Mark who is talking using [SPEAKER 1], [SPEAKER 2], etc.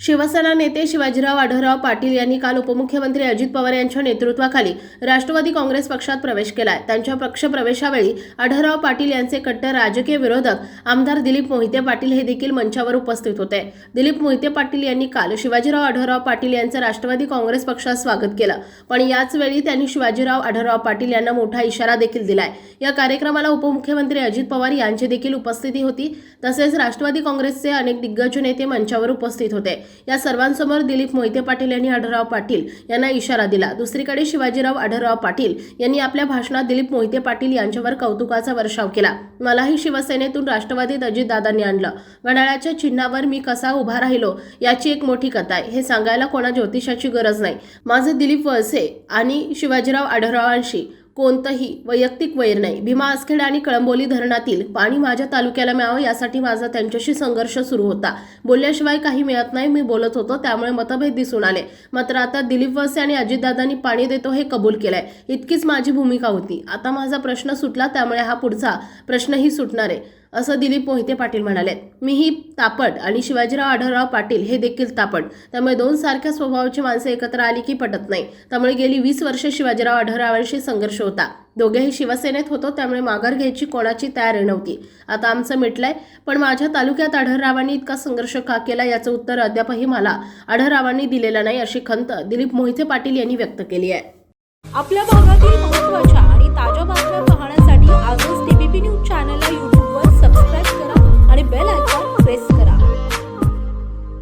[SPEAKER 1] शिवसेना नेते शिवाजीराव आढळराव पाटील यांनी काल उपमुख्यमंत्री अजित पवार यांच्या नेतृत्वाखाली राष्ट्रवादी काँग्रेस पक्षात प्रवेश केलाय. त्यांच्या पक्ष प्रवेशावेळी आढळराव पाटील यांचे कट्टर राजकीय विरोधक आमदार दिलीप मोहिते पाटील हे देखील मंचावर उपस्थित होते. दिलीप मोहिते पाटील यांनी काल शिवाजीराव आढळराव पाटील यांचं राष्ट्रवादी काँग्रेस पक्षात स्वागत केलं. पण याच वेळी त्यांनी शिवाजीराव आढळराव पाटील यांना मोठा इशारा देखील दिलाय. या कार्यक्रमाला उपमुख्यमंत्री अजित पवार यांची देखील उपस्थिती होती. तसेच राष्ट्रवादी काँग्रेसचे अनेक दिग्गज नेते मंचावर उपस्थित होते. या सर्वांसमोर दिलीप मोहिते पाटील यांनी आढळराव पाटील यांना इशारा दिला. दुसरीकडे शिवाजीराव आढळराव पाटील यांनी आपल्या भाषणात दिलीप मोहिते पाटील यांच्यावर कौतुकाचा वर्षाव केला. मलाही शिवसेनेतून राष्ट्रवादीत अजितदादांनी आणलं. घड्याळाच्या चिन्हावर मी कसा उभा राहिलो याची एक मोठी कथा आहे. हे सांगायला कोणा ज्योतिषाची गरज नाही. माझं दिलीप वळसे आणि शिवाजीराव आढळरावांशी कोणतंही वैयक्तिक वैर नाही. भीमा आसखेड आणि कळंबोली धरणातील पाणी माझ्या तालुक्याला मिळावं यासाठी माझा त्यांच्याशी संघर्ष सुरू होता. बोलल्याशिवाय काही मिळत नाही मी बोलत होतो त्यामुळे मतभेद दिसून आले. मात्र आता दिलीप वसे आणि अजितदादांनी पाणी देतो हे कबूल केलंय. इतकीच माझी भूमिका होती. आता माझा प्रश्न सुटला त्यामुळे हा पुढचा प्रश्नही सुटणार आहे. असं दिलीप मोहिते पाटील म्हणाले. मीही तापट आणि शिवाजीराव आढळराव पाटील हे देखील तापट. त्यामुळे दोन सारख्या स्वभावाची माणसं एकत्र आली की पटत नाही. त्यामुळे गेली वीस वर्ष शिवाजीराव आढळरावांशी संघर्ष होता. दोघेही शिवसेनेत होतो त्यामुळे माघार घ्यायची कोणाची तयारी नव्हती. आता आमचं मिटलंय पण माझ्या तालुक्यात आढळरावांनी इतका संघर्ष का केला याचं उत्तर अद्यापही मला आढळरावांनी दिलेलं नाही अशी खंत दिलीप मोहिते पाटील यांनी व्यक्त केली आहे.
[SPEAKER 2] आपल्या भागातील महत्त्वाच्या